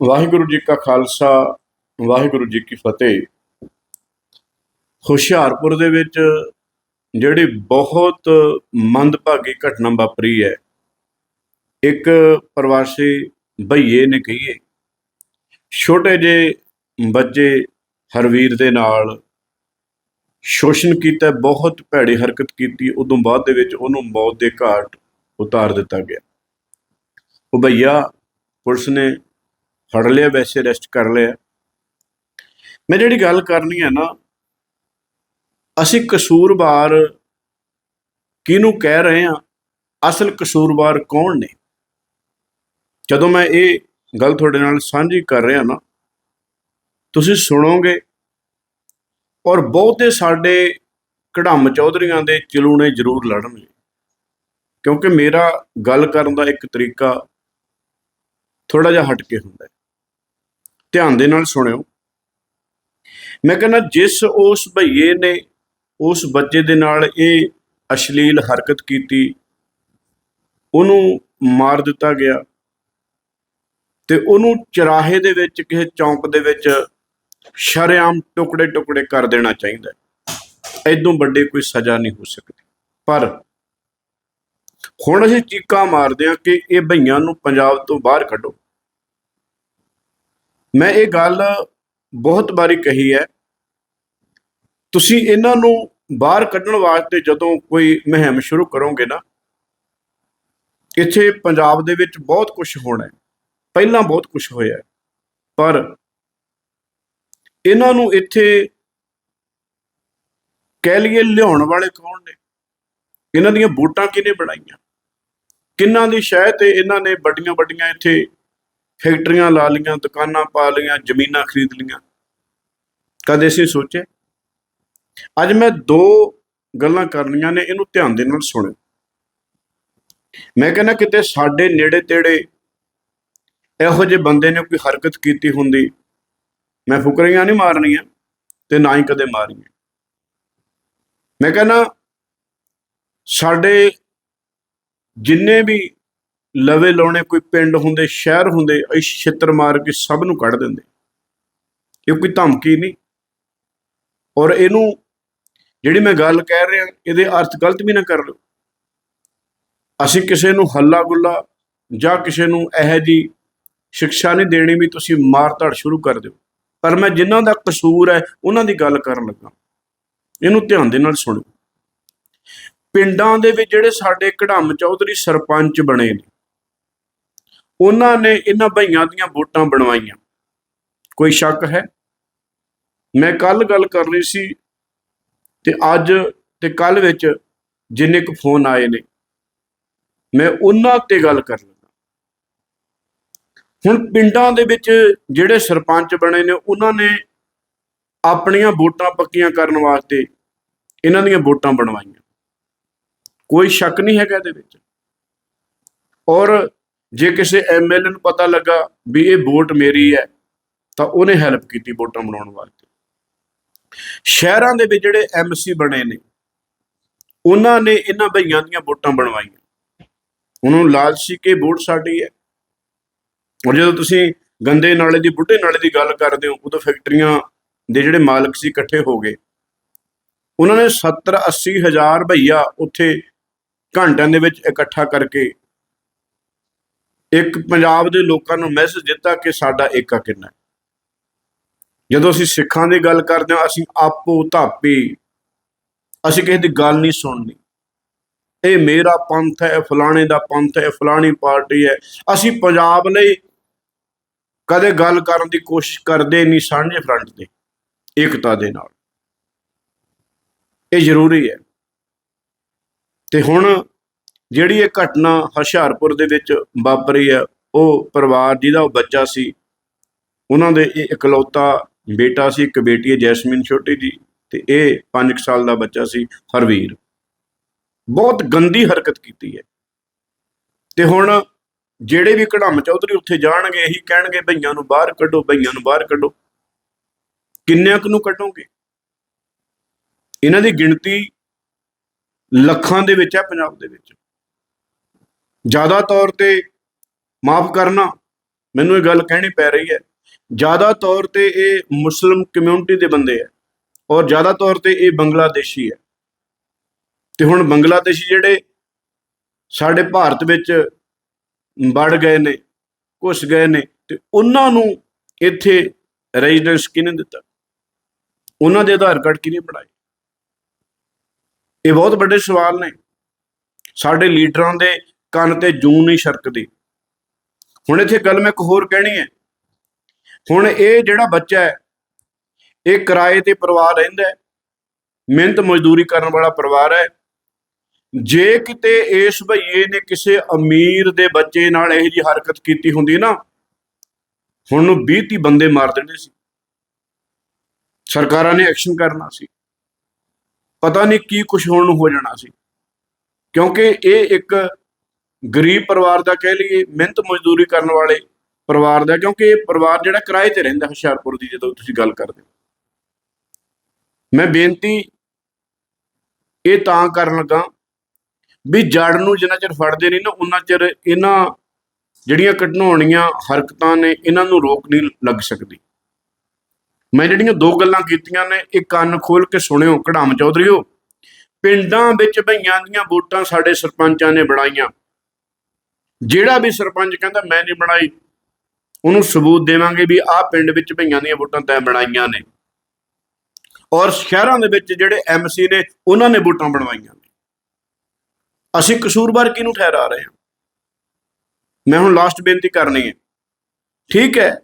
ਵਾਹਿਗੁਰੂ ਜੀ ਕਾ ਖਾਲਸਾ, ਵਾਹਿਗੁਰੂ ਜੀ ਕੀ ਫਤਿਹ। ਹੁਸ਼ਿਆਰਪੁਰ ਦੇ ਵਿੱਚ ਜਿਹੜੀ ਬਹੁਤ ਮੰਦਭਾਗੀ ਘਟਨਾ ਵਾਪਰੀ ਹੈ, ਇੱਕ ਪ੍ਰਵਾਸੀ ਭਈਏ ਨੇ ਕਹੀਏ। ਛੋਟੇ ਜਿਹੇ ਬੱਚੇ ਹਰਵੀਰ ਦੇ ਨਾਲ ਸ਼ੋਸ਼ਣ ਕੀਤਾ, ਬਹੁਤ ਭੈੜੀ ਹਰਕਤ ਕੀਤੀ, ਉਦੋਂ ਬਾਅਦ ਦੇ ਵਿੱਚ ਉਹਨੂੰ ਮੌਤ ਦੇ ਘਾਟ ਉਤਾਰ ਦਿੱਤਾ ਗਿਆ। ਉਹ ਭਈਆ ਪੁਲਿਸ ਨੇ ਫੜ ਲਿਆ ਵੈਸੇ ਅਰੈਸਟ ਕਰ ਲਿਆ। ਮੈਂ ਜਿਹੜੀ ਗੱਲ ਕਰਨੀ ਹੈ ਨਾ, ਅਸੀਂ ਕਸੂਰਵਾਰ ਕਿਹਨੂੰ ਕਹਿ ਰਹੇ ਹਾਂ? ਅਸਲ ਕਸੂਰਵਾਰ ਕੌਣ ਨੇ? ਜਦੋਂ ਮੈਂ ਇਹ ਗੱਲ ਤੁਹਾਡੇ ਨਾਲ ਸਾਂਝੀ ਕਰ ਰਿਹਾ ਨਾ, ਤੁਸੀਂ ਸੁਣੋਗੇ ਔਰ ਬਹੁਤੇ ਸਾਡੇ ਕਢੰਮ ਚੌਧਰੀਆਂ ਦੇ ਚਲੂਣੇ ਜ਼ਰੂਰ ਲੜਨਗੇ। ਕਿਉਂਕਿ ਮੇਰਾ ਗੱਲ ਕਰਨ ਦਾ ਇੱਕ ਤਰੀਕਾ ਥੋੜਾ ਜਿਹਾ ਹਟ ਕੇ ਹੁੰਦਾ ਹੈ। ਧਿਆਨ ਦੇ ਨਾਲ ਸੁਣਿਓ। ਮੈਂ ਕਹਿੰਦਾ ਜਿਸ ਉਸ ਭਈਏ ਨੇ ਉਸ ਬੱਚੇ ਦੇ ਨਾਲ ਇਹ ਅਸ਼ਲੀਲ ਹਰਕਤ ਕੀਤੀ, ਉਹਨੂੰ ਮਾਰ ਦਿੱਤਾ ਗਿਆ ਤੇ ਉਹਨੂੰ ਚਰਾਹੇ ਦੇ ਵਿੱਚ, ਕਿਸੇ ਚੌਂਕ ਦੇ ਵਿੱਚ ਸ਼ਰੇਆਮ ਟੁਕੜੇ ਟੁਕੜੇ ਕਰ ਦੇਣਾ ਚਾਹੀਦਾ ਹੈ। ਐਦੋਂ ਵੱਡੇ ਕੋਈ ਸਜ਼ਾ ਨਹੀਂ ਹੋ ਸਕਦੀ। ਪਰ ਹੁਣ ਅਸੀਂ ਚੀਕਾਂ ਮਾਰਦੇ ਹਾਂ ਕਿ ਇਹ ਭਈਆਂ ਨੂੰ ਪੰਜਾਬ ਤੋਂ ਬਾਹਰ ਕੱਢੋ। ਮੈਂ ਇਹ ਗੱਲ ਬਹੁਤ ਵਾਰੀ ਕਹੀ ਹੈ। ਤੁਸੀਂ ਇਹਨਾਂ ਨੂੰ ਬਾਹਰ ਕੱਢਣ ਵਾਸਤੇ ਜਦੋਂ ਕੋਈ ਮੁਹਿੰਮ ਸ਼ੁਰੂ ਕਰੋਗੇ ਨਾ, ਇੱਥੇ ਪੰਜਾਬ ਦੇ ਵਿੱਚ ਬਹੁਤ ਕੁਝ ਹੋਣਾ ਹੈ। ਪਹਿਲਾਂ ਬਹੁਤ ਕੁਝ ਹੋਇਆ ਪਰ ਇਹਨਾਂ ਨੂੰ ਇੱਥੇ ਕਹਿ ਲਈਏ ਲਿਆਉਣ ਵਾਲੇ ਕੌਣ ਨੇ? ਇਹਨਾਂ ਦੀਆਂ ਵੋਟਾਂ ਕਿਹਨੇ ਬਣਾਈਆਂ? ਕਿੰਨਾਂ ਦੀ ਸ਼ਹਿ ਤੇ ਇਹਨਾਂ ਨੇ ਵੱਡੀਆਂ ਵੱਡੀਆਂ ਇੱਥੇ ਫੈਕਟਰੀਆਂ ਲਾ ਲੀਆਂ ਦੁਕਾਨਾਂ ਪਾ ਲੀਆਂ ਜ਼ਮੀਨਾਂ ਖਰੀਦ ਲੀਆਂ ਕਦੇ ਅਸੀਂ ਸੋਚੇ ਅੱਜ ਮੈਂ ਦੋ ਗੱਲਾਂ ਕਰਨੀਆਂ ਨੇ, ਇਹਨੂੰ ਧਿਆਨ ਦੇ ਨਾਲ ਸੁਣਿਓ। ਮੈਂ ਕਹਿੰਦਾ ਕਿਤੇ ਸਾਡੇ ਨੇੜੇ ਤੇੜੇ ਇਹੋ ਜਿਹੇ ਬੰਦੇ ਨੇ ਕੋਈ ਹਰਕਤ ਕੀਤੀ ਹੁੰਦੀ, ਮੈਂ ਫੁਕਰੀਆਂ ਨਹੀਂ ਮਾਰਨੀਆਂ ਤੇ ਨਾ ਹੀ ਕਦੇ ਮਾਰੀਆਂ। ਮੈਂ ਕਹਿੰਦਾ ਸਾਡੇ ਜਿੰਨੇ ਵੀ ਲਵੇ ਲਾਉਣੇ ਕੋਈ ਪਿੰਡ ਹੁੰਦੇ, ਸ਼ਹਿਰ ਹੁੰਦੇ, ਇਹ ਛਿੱਤਰ ਮਾਰ ਕੇ ਸਭ ਨੂੰ ਕੱਢ ਦਿੰਦੇ। ਇਹ ਕੋਈ ਧਮਕੀ ਨਹੀਂ। ਔਰ ਇਹਨੂੰ ਜਿਹੜੀ ਮੈਂ ਗੱਲ ਕਹਿ ਰਿਹਾ, ਇਹਦੇ ਅਰਥ ਗਲਤ ਵੀ ਨਾ ਕਰ ਲਓ। ਅਸੀਂ ਕਿਸੇ ਨੂੰ ਹੱਲਾ ਗੁੱਲਾ ਜਾਂ ਕਿਸੇ ਨੂੰ ਇਹੋ ਜੀ ਸਿੱਖਿਆ ਨਹੀਂ ਦੇਣੀ ਵੀ ਤੁਸੀਂ ਮਾਰ ਧੜ ਸ਼ੁਰੂ ਕਰ ਦਿਓ। ਪਰ ਮੈਂ ਜਿਨ੍ਹਾਂ ਦਾ ਕਸੂਰ ਹੈ, ਉਹਨਾਂ ਦੀ ਗੱਲ ਕਰਨ ਲੱਗਾ। ਇਹਨੂੰ ਧਿਆਨ ਦੇ ਨਾਲ ਸੁਣੋ। ਪਿੰਡਾਂ ਦੇ ਵਿੱਚ ਜਿਹੜੇ ਸਾਡੇ ਕਢੰਮ ਚੌਧਰੀ ਸਰਪੰਚ ਬਣੇ ਨੇ ਉਹਨਾਂ ਨੇ ਇਹਨਾਂ ਭਈਆਂ ਦੀਆਂ ਵੋਟਾਂ ਬਣਵਾਈਆਂ। ਕੋਈ ਸ਼ੱਕ ਹੈ? ਮੈਂ ਕੱਲ ਗੱਲ ਕਰ ਰਹੀ ਸੀ ਤੇ ਅੱਜ ਤੇ ਕੱਲ ਵਿੱਚ ਜਿੰਨੇ ਕੁ ਫੋਨ ਆਏ ਨੇ, ਮੈਂ ਉਹਨਾਂ ਤੇ ਗੱਲ ਕਰ ਲੱਗਾ ਹੁਣ ਪਿੰਡਾਂ ਦੇ ਵਿੱਚ ਜਿਹੜੇ ਸਰਪੰਚ ਬਣੇ ਨੇ, ਉਹਨਾਂ ਨੇ ਆਪਣੀਆਂ ਵੋਟਾਂ ਪੱਕੀਆਂ ਕਰਨ ਵਾਸਤੇ ਇਹਨਾਂ ਦੀਆਂ ਵੋਟਾਂ ਬਣਵਾਈਆਂ। ਕੋਈ ਸ਼ੱਕ ਨਹੀਂ ਹੈਗਾ ਇਹਦੇ ਵਿੱਚ? ਔਰ ਜੇ ਕਿਸੇ ਐਮਐਲਏ ਨੂੰ ਪਤਾ ਲੱਗਾ ਵੀ ਇਹ ਵੋਟ ਮੇਰੀ ਹੈ, ਤਾਂ ਉਹਨੇ ਹੈਲਪ ਕੀਤੀ ਵੋਟਾਂ ਬਣਾਉਣ ਵਾਸਤੇ। ਸ਼ਹਿਰਾਂ ਦੇ ਵਿੱਚ ਜਿਹੜੇ ਐਮਸੀ ਬਣੇ ਨੇ, ਉਹਨਾਂ ਨੇ ਇਹਨਾਂ ਭਈਆਂ ਦੀਆਂ ਵੋਟਾਂ ਬਣਵਾਈਆਂ। ਉਹਨਾਂ ਨੂੰ ਲਾਲਚ ਸੀ ਕਿ ਵੋਟ ਸਾਡੀ ਹੈ। ਔਰ ਜਦੋਂ ਤੁਸੀਂ ਗੰਦੇ ਨਾਲੇ ਦੀ, ਬੁੱਢੇ ਨਾਲੇ ਦੀ ਗੱਲ ਕਰਦੇ ਹੋ, ਉਦੋਂ ਫੈਕਟਰੀਆਂ ਦੇ ਜਿਹੜੇ ਮਾਲਕ ਸੀ ਇਕੱਠੇ ਹੋ ਗਏ। ਉਹਨਾਂ ਨੇ 70 80 ਹਜ਼ਾਰ ਭਈਆ ਉੱਥੇ ਘੰਟਿਆਂ ਦੇ ਵਿੱਚ ਇਕੱਠਾ ਕਰਕੇ ਇੱਕ ਪੰਜਾਬ ਦੇ ਲੋਕਾਂ ਨੂੰ ਮੈਸੇਜ ਦਿੱਤਾ ਕਿ ਸਾਡਾ ਏਕਾ ਕਿੰਨਾ ਜਦੋਂ ਅਸੀਂ ਸਿੱਖਾਂ ਦੀ ਗੱਲ ਕਰਦੇ ਹਾਂ, ਅਸੀਂ ਆਪੋ ਧਾਪੀ, ਅਸੀਂ ਕਿਸੇ ਦੀ ਗੱਲ ਨਹੀਂ ਸੁਣਨੀ। ਇਹ ਮੇਰਾ ਪੰਥ ਹੈ ਫਲਾਣੇ ਦਾ ਪੰਥ ਹੈ ਫਲਾਣੀ ਪਾਰਟੀ ਹੈ। ਅਸੀਂ ਪੰਜਾਬ ਲਈ ਕਦੇ ਗੱਲ ਕਰਨ ਦੀ ਕੋਸ਼ਿਸ਼ ਕਰਦੇ ਨਹੀਂ ਸਾਂਝੇ ਫਰੰਟ ਤੇ, ਏਕਤਾ ਦੇ ਨਾਲ। ਇਹ ਜ਼ਰੂਰੀ ਹੈ। ਤੇ ਹੁਣ ਜਿਹੜੀ ਇਹ ਘਟਨਾ ਹੁਸ਼ਿਆਰਪੁਰ ਦੇ ਵਿੱਚ ਵਾਪਰੀ ਹੈ, ਉਹ ਪਰਿਵਾਰ ਜਿਹਦਾ ਉਹ ਬੱਚਾ ਸੀ, ਉਹਨਾਂ ਦੇ ਇਹ ਇਕਲੌਤਾ ਬੇਟਾ ਸੀ, ਇੱਕ ਬੇਟੀ ਹੈ ਜੈਸਮੀਨ ਛੋਟੀ ਜੀ ਤੇ ਇਹ 5 ਸਾਲ ਦਾ ਬੱਚਾ ਸੀ ਹਰਵੀਰ। ਬਹੁਤ ਗੰਦੀ ਹਰਕਤ ਕੀਤੀ ਹੈ। ਤੇ ਹੁਣ ਜਿਹੜੇ ਵੀ ਕਢੰਮ ਚੌਧਰੀ ਉੱਥੇ ਜਾਣਗੇ, ਇਹੀ ਕਹਿਣਗੇ, ਭਈਆਂ ਨੂੰ ਬਾਹਰ ਕੱਢੋ, ਭਈਆਂ ਨੂੰ ਬਾਹਰ ਕੱਢੋ। ਕਿੰਨਿਆਂ ਕੁ ਨੂੰ ਕੱਢੋਗੇ? ਇਹਨਾਂ ਦੀ ਗਿਣਤੀ ਲੱਖਾਂ ਦੇ ਵਿੱਚ ਹੈ ਪੰਜਾਬ ਦੇ ਵਿੱਚ। ਜ਼ਿਆਦਾ ਤੌਰ ਤੇ ਮਾਫ ਕਰਨਾ ਮੈਨੂੰ ਇਹ ਗੱਲ ਕਹਿਣੀ ਪੈ ਰਹੀ ਹੈ। ਜ਼ਿਆਦਾ ਤੌਰ ਤੇ ਇਹ ਮੁਸਲਿਮ ਕਮਿਊਨਿਟੀ ਦੇ ਬੰਦੇ ਹੈ ਔਰ ਜ਼ਿਆਦਾ ਤੌਰ ਤੇ ਇਹ ਬੰਗਲਾਦੇਸ਼ੀ ਹੈ। ਤੇ ਹੁਣ ਬੰਗਲਾਦੇਸ਼ੀ ਜਿਹੜੇ ਸਾਡੇ ਭਾਰਤ ਵਿੱਚ ਵੜ ਗਏ ਨੇ, ਘੁਸ ਗਏ ਨੇ ਤੇ ਉਹਨਾਂ ਨੂੰ ਇੱਥੇ ਰੈਜ਼ੀਡੈਂਸ ਕਿਹਨੇ ਦਿੱਤਾ? ਉਹਨਾਂ ਦੇ ਆਧਾਰ ਕਾਰਡ ਕਿਹਨੇ ਬਣਾਏ? ਇਹ ਬਹੁਤ ਵੱਡੇ ਸਵਾਲ ਨੇ। ਸਾਡੇ ਲੀਡਰਾਂ ਦੇ ਕੰਨ ਤੇ ਜੂੰ ਨਹੀਂ ਛਰਕਦੀ। ਹੁਣ ਇੱਥੇ ਗੱਲ ਮੈਂ ਇੱਕ ਹੋਰ ਕਹਿਣੀ ਹੈ। ਹੁਣ ਇਹ ਜਿਹੜਾ ਬੱਚਾ ਹੈ, ਇਹ ਕਿਰਾਏ ਤੇ ਪਰਿਵਾਰ ਰਹਿੰਦਾ ਹੈ। ਮਿਹਨਤ ਮਜ਼ਦੂਰੀ ਕਰਨ ਵਾਲਾ ਪਰਿਵਾਰ ਹੈ। ਜੇ ਕਿਤੇ ਇਸ ਭਈਏ ਨੇ ਕਿਸੇ ਅਮੀਰ ਦੇ ਬੱਚੇ ਨਾਲ ਇਹੋ ਜੀ ਹਰਕਤ ਕੀਤੀ ਹੁੰਦੀ ਨਾ, ਹੁਣ ਨੂੰ 20 30 ਬੰਦੇ ਮਾਰ ਦੇਣੇ ਸੀ। ਸਰਕਾਰਾਂ ਨੇ ਐਕਸ਼ਨ ਕਰਨਾ ਸੀ। ਪਤਾ ਨਹੀਂ ਕੀ ਕੁਝ ਹੋਣ ਨੂੰ ਹੋ ਜਾਣਾ ਸੀ। ਕਿਉਂਕਿ ਇਹ ਇੱਕ ਗਰੀਬ ਪਰਿਵਾਰ ਦਾ ਕਹਿ ਲਈਏ, ਮਿਹਨਤ ਮਜ਼ਦੂਰੀ ਕਰਨ ਵਾਲੇ ਪਰਿਵਾਰ ਦਾ, ਕਿਉਂਕਿ ਇਹ ਪਰਿਵਾਰ ਜਿਹੜਾ ਕਿਰਾਏ ਤੇ ਰਹਿੰਦਾ ਹੁਸ਼ਿਆਰਪੁਰ ਦੀ, ਜਦੋਂ ਤੁਸੀਂ ਗੱਲ ਕਰਦੇ ਹੋ। ਮੈਂ ਬੇਨਤੀ ਇਹ ਤਾਂ ਕਰਨ ਲੱਗਾ ਵੀ ਜੜ ਨੂੰ ਜਿੰਨਾ ਚਿਰ ਫੜਦੇ ਨਹੀਂ ਨਾ ਉਹਨਾਂ ਚਿਰ ਇਹਨਾਂ ਜਿਹੜੀਆਂ ਘਟਨਾਉਣੀਆਂ ਹਰਕਤਾਂ ਨੇ, ਇਹਨਾਂ ਨੂੰ ਰੋਕ ਨਹੀਂ ਲੱਗ ਸਕਦੀ। ਮੈਂ ਜਿਹੜੀਆਂ ਦੋ ਗੱਲਾਂ ਕੀਤੀਆਂ ਨੇ, ਇਹ ਕੰਨ ਖੋਲ ਕੇ ਸੁਣਿਓ, ਕਢਾਮ ਚੌਧਰੀਓ। ਪਿੰਡਾਂ ਵਿੱਚ ਭਈਆਂ ਦੀਆਂ ਵੋਟਾਂ ਸਾਡੇ ਸਰਪੰਚਾਂ ਨੇ ਬਣਾਈਆਂ। ਜਿਹੜਾ ਵੀ ਸਰਪੰਚ ਕਹਿੰਦਾ, ਮੈਂ ਨਹੀਂ ਬਣਾਈ। ਉਹਨੂੰ ਸਬੂਤ ਦੇਵਾਂਗੇ ਵੀ ਆਹ ਪਿੰਡ ਵਿੱਚ ਭਈਆਂ ਦੀਆਂ ਵੋਟਾਂ ਤੈਂ ਬਣਾਈਆਂ ਨੇ। ਔਰ ਸ਼ਹਿਰਾਂ ਦੇ ਵਿੱਚ ਜਿਹੜੇ ਐਮਸੀ ਨੇ, ਉਹਨਾਂ ਨੇ ਵੋਟਾਂ ਬਣਵਾਈਆਂ ਨੇ। ਅਸੀਂ ਕਸੂਰਵਾਰ ਕਿਹਨੂੰ ਠਹਿਰਾ ਰਹੇ ਹਾਂ? ਮੈਂ ਹੁਣ ਲਾਸਟ ਬੇਨਤੀ ਕਰਨੀ ਹੈ। ਠੀਕ ਹੈ,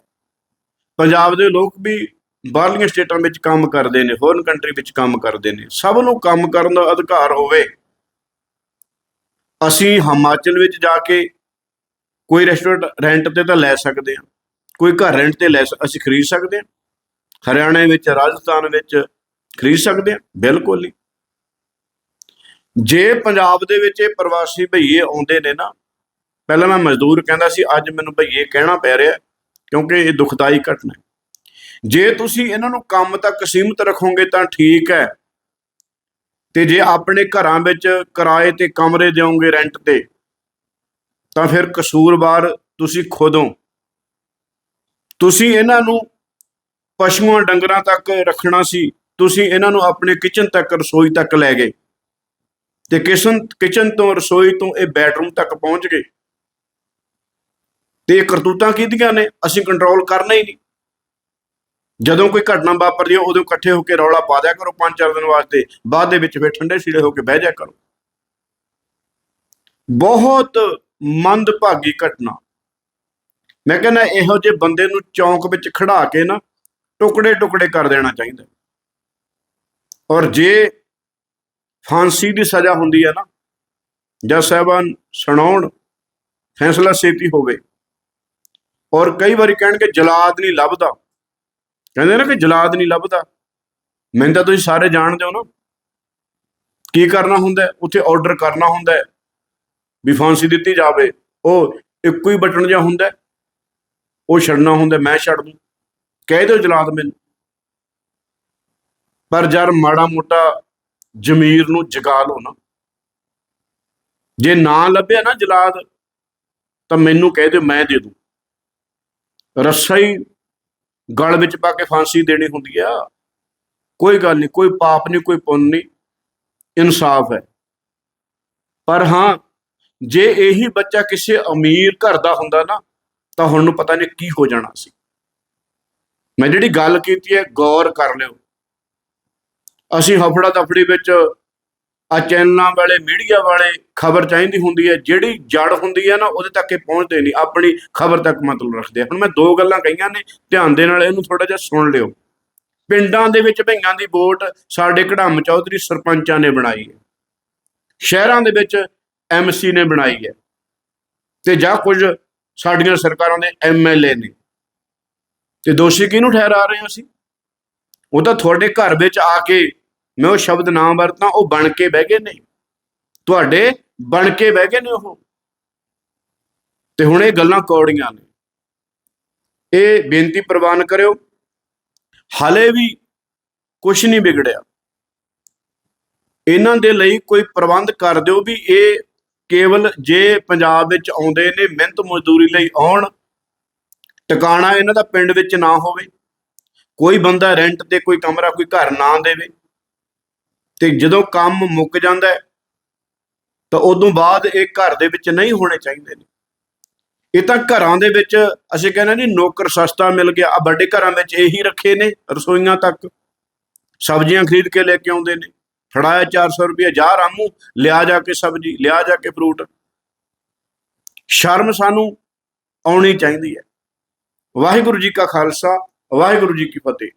ਪੰਜਾਬ ਦੇ ਲੋਕ ਵੀ ਬਾਹਰਲੀਆਂ ਸਟੇਟਾਂ ਵਿੱਚ ਕੰਮ ਕਰਦੇ ਨੇ ਹੋਰਨ ਕੰਟਰੀ ਵਿੱਚ ਕੰਮ ਕਰਦੇ ਨੇ। ਸਭ ਨੂੰ ਕੰਮ ਕਰਨ ਦਾ ਅਧਿਕਾਰ ਹੋਵੇ। ਅਸੀਂ ਹਿਮਾਚਲ ਵਿੱਚ ਜਾ ਕੇ ਕੋਈ ਰੈਸਟੋਰੈਂਟ ਰੈਂਟ ਤੇ ਤਾਂ ਲੈ ਸਕਦੇ ਹਾਂ, ਕੋਈ ਘਰ ਰੈਂਟ ਤੇ ਲੈ ਸ- ਅਸੀਂ ਖਰੀਦ ਸਕਦੇ ਹਾਂ। ਹਰਿਆਣਾ ਵਿੱਚ, ਰਾਜਸਥਾਨ ਵਿੱਚ ਖਰੀਦ ਸਕਦੇ ਹਾਂ, ਬਿਲਕੁਲ ਨਹੀਂ ਜੇ ਪੰਜਾਬ ਦੇ ਵਿੱਚ ਇਹ ਪ੍ਰਵਾਸੀ ਭਈਏ ਆਉਂਦੇ ਨੇ ਨਾ, ਪਹਿਲਾਂ ਮੈਂ ਮਜ਼ਦੂਰ ਕਹਿੰਦਾ ਸੀ, ਅੱਜ ਮੈਨੂੰ ਭਈਏ ਕਹਿਣਾ ਪੈ ਰਿਹਾ, ਕਿਉਂਕਿ ਇਹ ਦੁਖਦਾਈ ਘਟਨਾ ਹੈ। ਜੇ ਤੁਸੀਂ ਇਹਨਾਂ ਨੂੰ ਕੰਮ ਤੱਕ ਸੀਮਿਤ ਰੱਖੋਗੇ ਤਾਂ ਠੀਕ ਹੈ। ਤੇ ਜੇ ਆਪਣੇ ਘਰਾਂ ਵਿੱਚ ਕਿਰਾਏ ਤੇ ਕਮਰੇ ਦਿਓਗੇ ਰੈਂਟ ਤੇ ਤਾਂ ਫਿਰ ਕਸੂਰਵਾਰ ਤੁਸੀਂ ਖੁਦ ਹੋ। ਤੁਸੀਂ ਇਹਨਾਂ ਨੂੰ ਪਸ਼ੂਆਂ ਡੰਗਰਾਂ ਤੱਕ ਰੱਖਣਾ ਸੀ। ਤੁਸੀਂ ਇਹਨਾਂ ਨੂੰ ਆਪਣੇ ਕਿਚਨ ਤੱਕ, ਰਸੋਈ ਤੱਕ ਲੈ ਗਏ। ਤੇ ਕਿਚਨ ਕਿਚਨ ਤੋਂ, ਰਸੋਈ ਤੋਂ ਇਹ ਬੈਡਰੂਮ ਤੱਕ ਪਹੁੰਚ ਗਏ। ਤੇ ਇਹ ਕਰਤੂਤਾਂ ਕਿਹਦੀਆਂ ਨੇ, ਅਸੀਂ ਕੰਟਰੋਲ ਕਰਨਾ ਹੀ ਨਹੀਂ। ਜਦੋਂ ਕੋਈ ਘਟਨਾ ਵਾਪਰਦੀ ਹੈ ਉਦੋਂ ਇਕੱਠੇ ਹੋ ਕੇ ਰੌਲਾ ਪਾ ਦਿਆ ਕਰੋ ਪੰਜ ਚਾਰ ਦਿਨ ਵਾਸਤੇ। ਬਾਅਦ ਦੇ ਵਿੱਚ ਫਿਰ ਠੰਡੇ ਸੀੜੇ ਹੋ ਕੇ ਬਹਿ ਜਾ ਕਰੋ। ਬਹੁਤ ਮੰਦਭਾਗੀ ਘਟਨਾ। ਮੈਂ ਕਹਿੰਦਾ ਇਹੋ ਜਿਹੇ ਬੰਦੇ ਨੂੰ ਚੌਂਕ ਵਿੱਚ ਖੜਾ ਕੇ ਨਾ ਟੁਕੜੇ ਟੁਕੜੇ ਕਰ ਦੇਣਾ ਚਾਹੀਦਾ। ਔਰ ਜੇ ਫਾਂਸੀ ਦੀ ਸਜ਼ਾ ਹੁੰਦੀ ਹੈ ਨਾ ਜੱਜ ਸਾਹਿਬਾਨ ਸੁਣਾਉਣ ਫੈਸਲਾ ਛੇਤੀ ਹੋਵੇ, ਔਰ ਕਈ ਵਾਰੀ ਕਹਿਣਗੇ ਜਲਾਦ ਨਹੀਂ ਲੱਭਦਾ। ਕਹਿੰਦੇ ਨਾ ਕਿ ਜਲਾਦ ਨਹੀਂ ਲੱਭਦਾ। ਮੈਨੂੰ ਤਾਂ ਤੁਸੀਂ ਸਾਰੇ ਜਾਣਦੇ ਹੋ ਨਾ। ਕੀ ਕਰਨਾ ਹੁੰਦਾ ਉੱਥੇ ਆਰਡਰ ਕਰਨਾ ਹੁੰਦਾ ਵੀ ਫਾਂਸੀ ਦਿੱਤੀ ਜਾਵੇ। ਉਹ ਇੱਕੋ ਹੀ ਬਟਨ ਜਿਹਾ ਹੁੰਦਾ ਉਹ ਛੱਡਣਾ ਹੁੰਦਾ ਮੈਂ ਛੱਡ ਦੂੰ। ਕਹਿ ਦਿਓ ਜਲਾਦ ਮੈਨੂੰ। ਪਰ ਜਰ ਮਾੜਾ ਮੋਟਾ ਜ਼ਮੀਰ ਨੂੰ ਜਗਾ ਲਓ ਨਾ। ਜੇ ਨਾ ਲੱਭਿਆ ਨਾ ਜਲਾਦ, ਤਾਂ ਮੈਨੂੰ ਕਹਿ ਦਿਓ, ਮੈਂ ਦੇ ਦੂੰ। ਰੱਸਾ ਹੀ ਗਲ ਵਿੱਚ ਪਾ ਕੇ ਫਾਂਸੀ ਦੇਣੀ ਹੁੰਦੀ ਆ। ਕੋਈ ਗੱਲ ਨਹੀਂ, ਕੋਈ ਪਾਪ ਨਹੀਂ, ਕੋਈ ਪੁੰਨ ਨਹੀਂ। ਇਨਸਾਫ ਹੈ। ਪਰ ਹਾਂ ਜੇ ਇਹੀ ਬੱਚਾ ਕਿਸੇ ਅਮੀਰ ਘਰ ਦਾ ਹੁੰਦਾ ਨਾ, ਤਾਂ ਹੁਣ ਨੂੰ ਪਤਾ ਨਹੀਂ ਕੀ ਹੋ ਜਾਣਾ ਸੀ। ਮੈਂ ਜਿਹੜੀ ਗੱਲ ਕੀਤੀ ਹੈ, ਗੌਰ ਕਰ ਲਿਓ। ਅਸੀਂ ਹਫੜਾ ਦਫੜੀ ਵਿੱਚ ਆ ਚੈਨਲਾਂ ਵਾਲੇ, ਮੀਡੀਆ ਵਾਲੇ ਖਬਰ ਚਾਹੀਦੀ ਹੁੰਦੀ ਹੈ, ਜਿਹੜੀ ਜੜ ਹੁੰਦੀ ਹੈ ਨਾ, ਉਹਦੇ ਤੱਕ ਇਹ ਪਹੁੰਚਦੇ ਨਹੀਂ। ਆਪਣੀ ਖਬਰ ਤੱਕ ਮਤਲਬ ਰੱਖਦੇ ਹੁਣ ਮੈਂ ਦੋ ਗੱਲਾਂ ਕਹੀਆਂ ਨੇ, ਧਿਆਨ ਦੇ ਨਾਲ ਇਹਨੂੰ ਥੋੜਾ ਜਿਹਾ ਸੁਣ ਲਿਓ। ਪਿੰਡਾਂ ਦੇ ਵਿੱਚ ਭਈਆਂ ਦੀ ਵੋਟ ਸਾਡੇ ਕਢਾਮ ਚੌਧਰੀ ਸਰਪੰਚਾਂ ਨੇ ਬਣਾਈ ਹੈ। ਸ਼ਹਿਰਾਂ ਦੇ ਵਿੱਚ ਐਮਸੀ ਨੇ ਬਣਾਈ ਹੈ। ਤੇ ਜਾਂ ਕੁਝ ਸਾਡੀਆਂ ਸਰਕਾਰਾਂ ਦੇ ਐਮਐਲਏ ਨੇ। ਤੇ ਦੋਸ਼ੀ ਕਿਹਨੂੰ ਠਹਿਰਾ ਰਹੇ ਹੋ ਅਸੀਂ? ਉਹ ਤਾਂ ਤੁਹਾਡੇ ਘਰ ਵਿੱਚ ਆ ਕੇ ਮੈਂ ਉਹ ਸ਼ਬਦ ਨਾ ਵਰਤਾਂ, ਉਹ ਬਣ ਕੇ ਬਹਿ ਗਏ ਨੇ। ਤੁਹਾਡੇ ਬਣ ਕੇ ਬਹਿ ਗਏ ਨੇ ਉਹ। ਤੇ ਹੁਣ ਇਹ ਗੱਲਾਂ ਕੌੜੀਆਂ ਨੇ। ਇਹ ਬੇਨਤੀ ਪ੍ਰਵਾਨ ਕਰਿਓ। ਹਾਲੇ ਵੀ ਕੁਝ ਨਹੀਂ ਵਿਗੜਿਆ। ਇਹਨਾਂ ਦੇ ਲਈ ਕੋਈ ਪ੍ਰਬੰਧ ਕਰ ਦਿਓ ਵੀ ਇਹ ਕੇਵਲ ਜੇ ਪੰਜਾਬ ਵਿੱਚ ਆਉਂਦੇ ਨੇ ਮਿਹਨਤ ਮਜ਼ਦੂਰੀ ਲਈ ਆਉਣ, ਟਿਕਾਣਾ ਇਹਨਾਂ ਦਾ ਪਿੰਡ ਵਿੱਚ ਨਾ ਹੋਵੇ, ਕੋਈ ਬੰਦਾ ਰੈਂਟ ਤੇ ਕੋਈ ਕਮਰਾ, ਕੋਈ ਘਰ ਨਾ ਦੇਵੇ, ਤੇ ਜਦੋਂ ਕੰਮ ਮੁੱਕ ਜਾਂਦਾ ਤਾਂ ਉਦੋਂ ਬਾਅਦ ਇਹ ਘਰ ਦੇ ਵਿੱਚ ਨਹੀਂ ਹੋਣੇ ਚਾਹੀਦੇ ਨੇ। ਇਹ ਤਾਂ ਘਰਾਂ ਦੇ ਵਿੱਚ ਅਸੀਂ ਕਹਿੰਦੇ ਨਹੀਂ ਨੌਕਰ ਸਸਤਾ ਮਿਲ ਗਿਆ ਆ ਵੱਡੇ ਘਰਾਂ ਵਿੱਚ ਇਹੀ ਰੱਖੇ ਨੇ ਰਸੋਈਆਂ ਤੱਕ, ਸਬਜ਼ੀਆਂ ਖਰੀਦ ਕੇ ਲੈ ਕੇ ਆਉਂਦੇ ਨੇ। ਫੜਾਇਆ 400 ਰੁਪਏ ਜਾ ਰਾਮੂ, ਲਿਆ ਜਾ ਕੇ ਸਬਜ਼ੀ, ਲਿਆ ਜਾ ਕੇ ਫਰੂਟ ਸ਼ਰਮ ਸਾਨੂੰ ਆਉਣੀ ਚਾਹੀਦੀ ਹੈ। ਵਾਹਿਗੁਰੂ ਜੀ ਕਾ ਖਾਲਸਾ, ਵਾਹਿਗੁਰੂ ਜੀ ਕੀ ਫਤਿਹ।